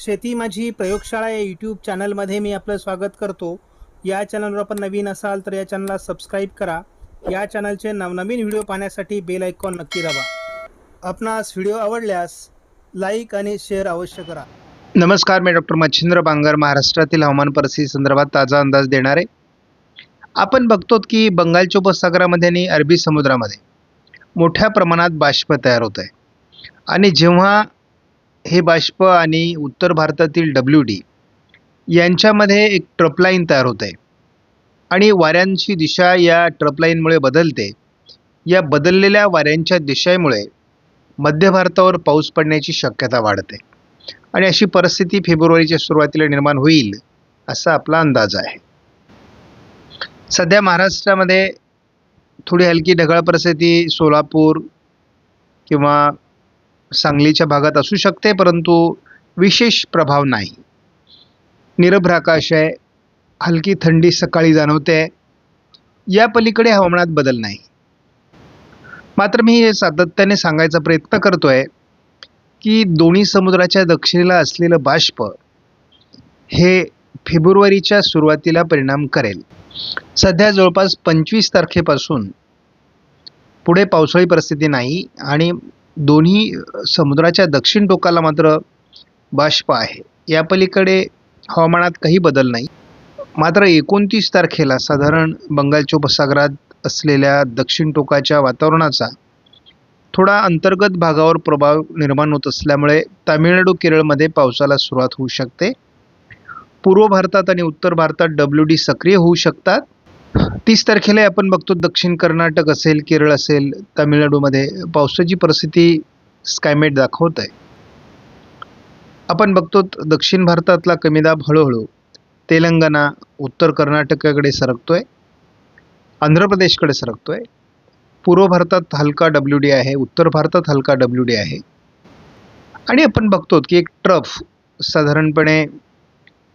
शेती माझी प्रयोगशाळा या यूट्यूब चॅनलमध्ये मी आपलं स्वागत करतो. या चॅनलवर आपण नवीन असाल तर या चॅनलला सबस्क्राईब करा. या चॅनलचे नवनवीन व्हिडिओ पाहण्यासाठी बेल आयकॉन नक्की दाबा. आपणास व्हिडिओ आवडल्यास लाईक आणि शेअर अवश्य करा. नमस्कार मी डॉक्टर मच्छिंद्र बांगर महाराष्ट्रातील हवामान परिस्थिती संदर्भात ताजा अंदाज देणार. आहे आपण बघतो की बंगालच्या उपसागरामध्ये आणि अरबी समुद्रामध्ये मोठ्या प्रमाणात बाष्प तयार होत आहे आणि जेव्हा हे बाष्प आणि उत्तर भारतातील डब्ल्यू डी यांच्यामध्ये एक ट्रपलाईन तयार होत आहे. आणि वाऱ्यांची दिशा या ट्रपलाईनमुळे बदलते. या बदललेल्या वाऱ्यांच्या दिशेमुळे मध्य भारतावर पाऊस पडण्याची शक्यता वाढते. आणि अशी परिस्थिती फेब्रुवारीच्या सुरुवातीला निर्माण होईल असा आपला अंदाज आहे. सध्या महाराष्ट्रामध्ये थोडी हलकी ढगाळ परिस्थिती सोलापूर किंवा सांगलीच्या भागात असू शकते परंतु विशेष प्रभाव नाही. निरभ्र आकाश आहे हलकी थंडी सकाळी जाणवते या पलीकडे हवामानात बदल नाही. मात्र मी हे सातत्याने सांगायचा प्रयत्न करतोय की दोन्ही समुद्राच्या दक्षिणेला असलेलं बाष्प हे फेब्रुवारीच्या सुरुवातीला परिणाम करेल. सध्या जवळपास पंचवीस तारखेपासून पुढे पावसाळी परिस्थिती नाही आणि दोन्ही समुद्राच्या दक्षिण टोकाला मात्र बाष्प आहे. या पलीकडे हवामानात काही बदल नाही. मात्र एकोणतीस तारखेला साधारण बंगालच्या उपसागरात असलेल्या दक्षिण टोकाच्या वातावरणाचा थोडा अंतर्गत भागावर प्रभाव निर्माण होत असल्यामुळे तामिळनाडू केरळमध्ये पावसाला सुरुवात होऊ शकते. पूर्व भारतात आणि उत्तर भारतात डब्ल्यू डी सक्रिय होऊ शकतात. तीस तारखेला आपण बघतो दक्षिण कर्नाटक असेल केरळ असेल तामिळनाडूमध्ये पावसाची परिस्थिती स्कायमेट दाखवत आहे. आपण बघतो दक्षिण भारतातला कमी दाब हळूहळू तेलंगणा उत्तर कर्नाटकाकडे सरकतोय आंध्र प्रदेशकडे सरकतोय. पूर्व भारतात हलका डब्ल्यू डी आहे उत्तर भारतात हलका डब्ल्यू डी आहे. आणि आपण बघतो की एक ट्रफ साधारणपणे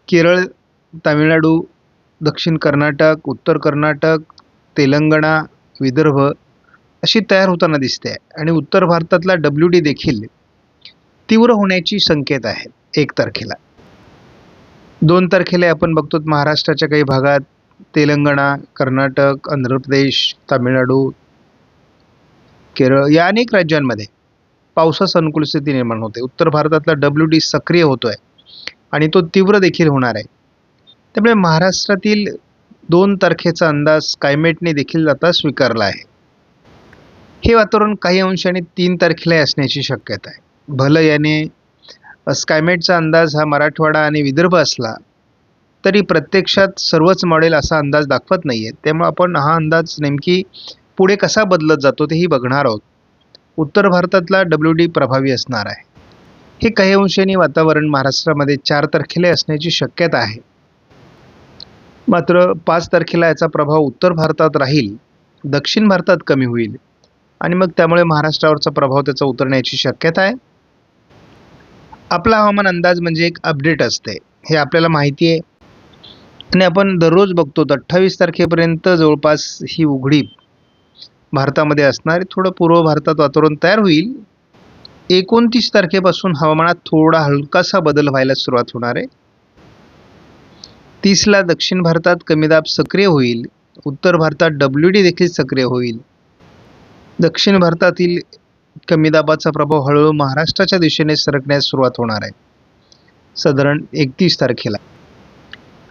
केरळ तामिळनाडू दक्षिण कर्नाटक उत्तर कर्नाटक तेलंगणा विदर्भ अशी तयार होताना दिसते आहे. आणि उत्तर भारतातला डब्ल्यू डी देखील तीव्र होण्याची संकेत आहेत एक तारखेला. दोन तारखेला आपण बघतो महाराष्ट्राच्या काही भागात तेलंगणा कर्नाटक आंध्र प्रदेश तामिळनाडू केरळ या अनेक राज्यांमध्ये पावसास अनुकूल स्थिती निर्माण होते. उत्तर भारतातला डब्ल्यू डी सक्रिय होतो आहे आणि तो तीव्र देखील होणार आहे. त्यामुळे महाराष्ट्रातील दोन तारखेचा अंदाज कायमेटने देखील आता स्वीकारला आहे. हे वातावरण काही अंशाने तीन तारखेला असण्याची शक्यता आहे. भलं याने स्कायमेटचा अंदाज हा मराठवाडा आणि विदर्भ असला तरी प्रत्यक्षात सर्वच मॉडेल असा अंदाज दाखवत नाही आहे त्यामुळे आपण हा अंदाज नेमकी पुढे कसा बदलत जातो तेही बघणार आहोत. उत्तर भारतातला डब्ल्यू डी प्रभावी असणार आहे. हे काही अंशाने वातावरण महाराष्ट्रामध्ये चार तारखेला असण्याची शक्यता आहे. मात्र पाच तारखेला याचा प्रभाव उत्तर भारतात राहील दक्षिण भारतात कमी होईल. आणि मग त्यामुळे महाराष्ट्रावरचा प्रभाव त्याचा उतरण्याची शक्यता आहे. आपला हवामान अंदाज म्हणजे एक अपडेट असते. हे आपल्याला माहिती आहे. आणि आपण दररोज बघतो अठ्ठावीस तारखेपर्यंत जवळपास ही उघडी भारतामध्ये असणार. थोडं पूर्व भारतात वातावरण तयार होईल. एकोणतीस तारखेपासून हवामानात थोडा हलकासा बदल व्हायला सुरुवात होणार आहे. तीसला दक्षिण भारतात कमी दाब सक्रिय होईल. उत्तर भारतात डब्ल्यू डी देखील सक्रिय होईल. दक्षिण भारतातील कमी दाबाचा प्रभाव हळूहळू महाराष्ट्राच्या दिशेने सरकण्यास सुरुवात होणार आहे. साधारण एकतीस तारखेला.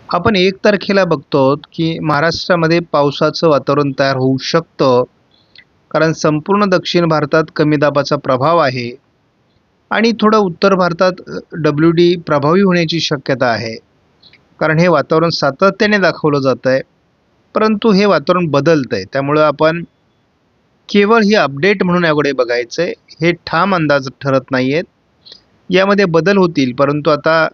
आपण एक तारखेला बघतो की महाराष्ट्रामध्ये पावसाचं वातावरण तयार होऊ शकतं. कारण संपूर्ण दक्षिण भारतात कमी दाबाचा प्रभाव आहे. आणि थोडं उत्तर भारतात डब्ल्यू डी प्रभावी होण्याची शक्यता आहे. कारण हे वातावरण सातत्याने दाखवलं जातं आहे परंतु हे वातावरण बदलतं आहे त्यामुळं आपण केवळ ही अपडेट म्हणून याकडे बघायचं आहे हे ठाम अंदाज ठरत नाही आहेत यामध्ये बदल होतील. परंतु आता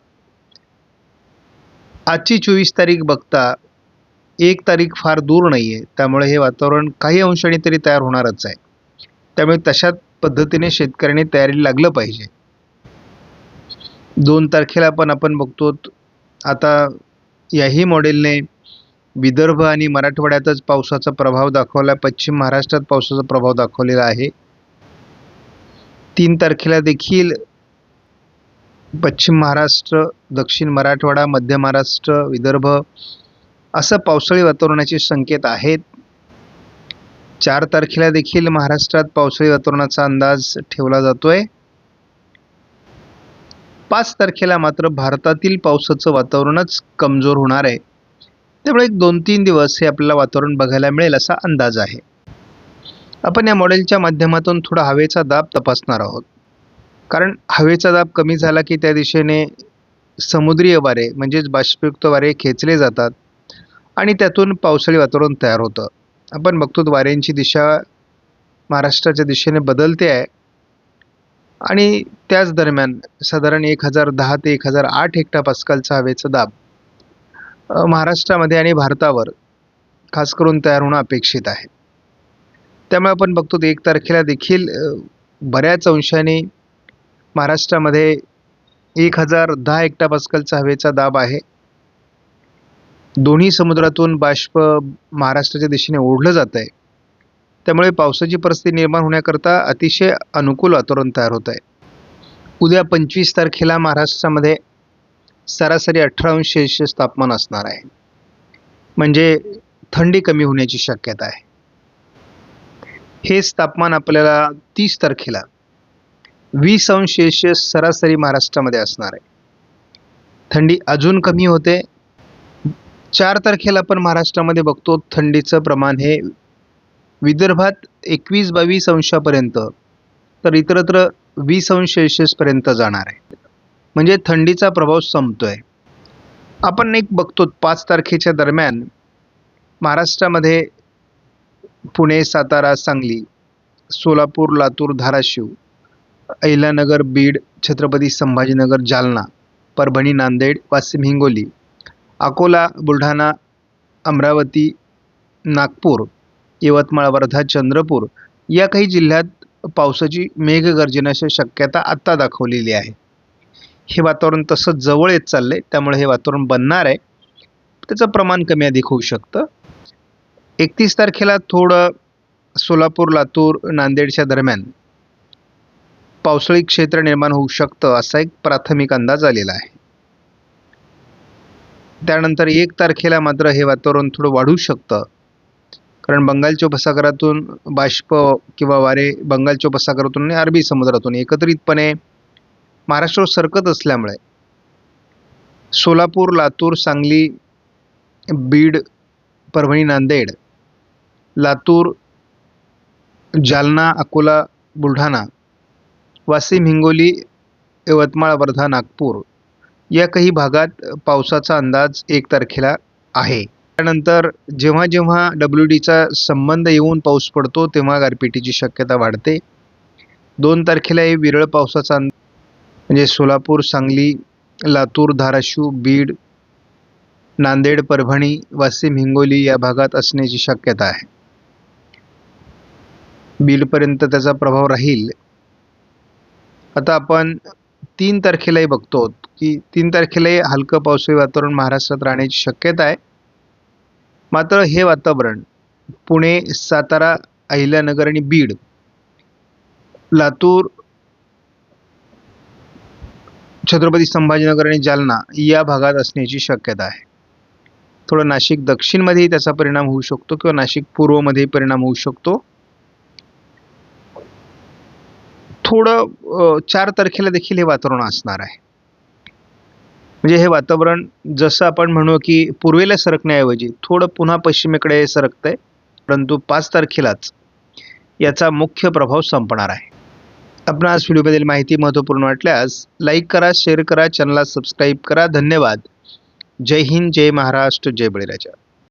आजची चोवीस तारीख बघता एक तारीख फार दूर नाही आहे त्यामुळे हे वातावरण काही अंशाने तरी तयार होणारच आहे. त्यामुळे तशा पद्धतीने शेतकऱ्यांनी तयारीला लागलं पाहिजे. दोन तारखेला पण आपण बघतो आता याही मॉडेलने विदर्भ आणि मराठवाड्यातच पावसाचा प्रभाव दाखवला. पश्चिम महाराष्ट्रात पावसाचा प्रभाव दाखवलेला आहे. तीन तारखेला देखील पश्चिम महाराष्ट्र दक्षिण मराठवाडा मध्य महाराष्ट्र विदर्भ असं पावसाळी वातावरणाचे संकेत आहेत. चार तारखेला देखील महाराष्ट्रात पावसाळी वातावरणाचा अंदाज ठेवला जातोय. पाच तारखेला मात्र भारतातील पावसाचं वातावरणच कमजोर होणार आहे. त्यामुळे एक दोन तीन दिवस हे आपल्याला वातावरण बघायला मिळेल असा अंदाज आहे. आपण या मॉडेलच्या माध्यमातून थोडा हवेचा दाब तपासणार आहोत. कारण हवेचा दाब कमी झाला की त्या दिशेने समुद्रीय वारे म्हणजेच बाष्पयुक्त वारे खेचले जातात आणि त्यातून पावसाळी वातावरण तयार होतं. आपण बघतो वाऱ्यांची दिशा महाराष्ट्राच्या दिशेने बदलते आहे. आणि त्याच दरम्यान साधारण एक हजार दहा ते एक हजार आठ हेक्टा पास्कलचा हवेचा दाब महाराष्ट्रामध्ये आणि भारतावर खास करून तयार होणं अपेक्षित आहे. त्यामुळे आपण बघतो एक तारखेला देखील बऱ्याच अंशाने महाराष्ट्रामध्ये एक हजार दहा हेक्टा पास्कलचा हवेचा दाब आहे. दोन्ही समुद्रातून बाष्प महाराष्ट्राच्या दिशेने ओढलं जात आहे त्यामुळे पावसाची परिस्थिती निर्माण होण्याकरता अतिशय अनुकूल वातावरण तयार होत आहे. उद्या पंचवीस तारखेला महाराष्ट्रामध्ये सरासरी अठरा अंश सेल्शियस तापमान असणार आहे. म्हणजे थंडी कमी होण्याची शक्यता आहे. हेच तापमान आपल्याला तीस तारखेला वीस अंश सेल्शियस सरासरी महाराष्ट्रामध्ये असणार आहे. थंडी अजून कमी होते. चार तारखेला आपण महाराष्ट्रामध्ये बघतो थंडीचं प्रमाण हे विदर्भात एकवीस बावीस अंशापर्यंत तर इतरत्र वीस अंश सेल्शियसपर्यंत जाणार आहे. म्हणजे थंडीचा प्रभाव संपतोय. आपण एक बघतो पाच तारखेच्या दरम्यान महाराष्ट्रामध्ये पुणे सातारा सांगली सोलापूर लातूर धाराशिव अहिल्यानगर बीड छत्रपती संभाजीनगर जालना परभणी नांदेड वाशिम हिंगोली अकोला बुलढाणा अमरावती नागपूर यवतमाळ वर्धा चंद्रपूर या काही जिल्ह्यात पावसाची मेघगर्जनाची शक्यता आत्ता दाखवलेली आहे. हे वातावरण तसं जवळ येत चाललं आहे त्यामुळे हे वातावरण बनणार आहे. त्याचं प्रमाण कमी अधिक होऊ शकतं. एकतीस तारखेला थोडं सोलापूर लातूर नांदेडच्या दरम्यान पावसाळी क्षेत्र निर्माण होऊ शकतं असा एक प्राथमिक अंदाज आलेला आहे. त्यानंतर एक तारखेला मात्र हे वातावरण थोडं वाढू शकतं. कारण बंगालच्या उपसागरातून बाष्प किंवा वारे बंगालच्या उपसागरातून आणि अरबी समुद्रातून एकत्रितपणे महाराष्ट्रावर सरकत असल्यामुळे सोलापूर लातूर सांगली बीड परभणी नांदेड लातूर जालना अकोला बुलढाणा वाशिम हिंगोली यवतमाळ वर्धा नागपूर या काही भागात पावसाचा अंदाज एक तारखेला आहे. त्यानंतर जेव्हा जेव्हा डब्ल्यू डीचा संबंध येऊन पाऊस पडतो तेव्हा गारपिटीची शक्यता वाढते. दोन तारखेलाही विरळ पावसाचा अंदाज म्हणजे सोलापूर सांगली लातूर धाराशिव बीड नांदेड परभणी वाशिम हिंगोली या भागात असण्याची शक्यता आहे. बीडपर्यंत त्याचा प्रभाव राहील. आता आपण तीन तारखेलाही बघतो की तीन तारखेलाही हलकं पावसाळी वातावरण महाराष्ट्रात राहण्याची शक्यता आहे. मात्र हे वातावरण पुणे सातारा अहिल्यानगर आणि बीड लातूर छत्रपती संभाजीनगर आणि जालना या भागात असण्याची शक्यता आहे. थोडं नाशिक दक्षिणमध्येही त्याचा परिणाम होऊ शकतो किंवा नाशिक पूर्वमध्येही परिणाम होऊ शकतो. थोडं चार तारखेला देखील हे वातावरण असणार आहे. म्हणजे हे वातावरण जसं आपण म्हणू की पूर्वेला सरकण्याऐवजी थोडं पुन्हा पश्चिमेकडे सरकतंय परंतु पाच तारखेलाच याचा मुख्य प्रभाव संपणार आहे. आपण आज व्हिडिओबद्दल माहिती महत्त्वपूर्ण वाटल्यास लाईक करा शेअर करा चॅनलला सबस्क्राईब करा. धन्यवाद. जय हिंद जय महाराष्ट्र जय बळीराजा.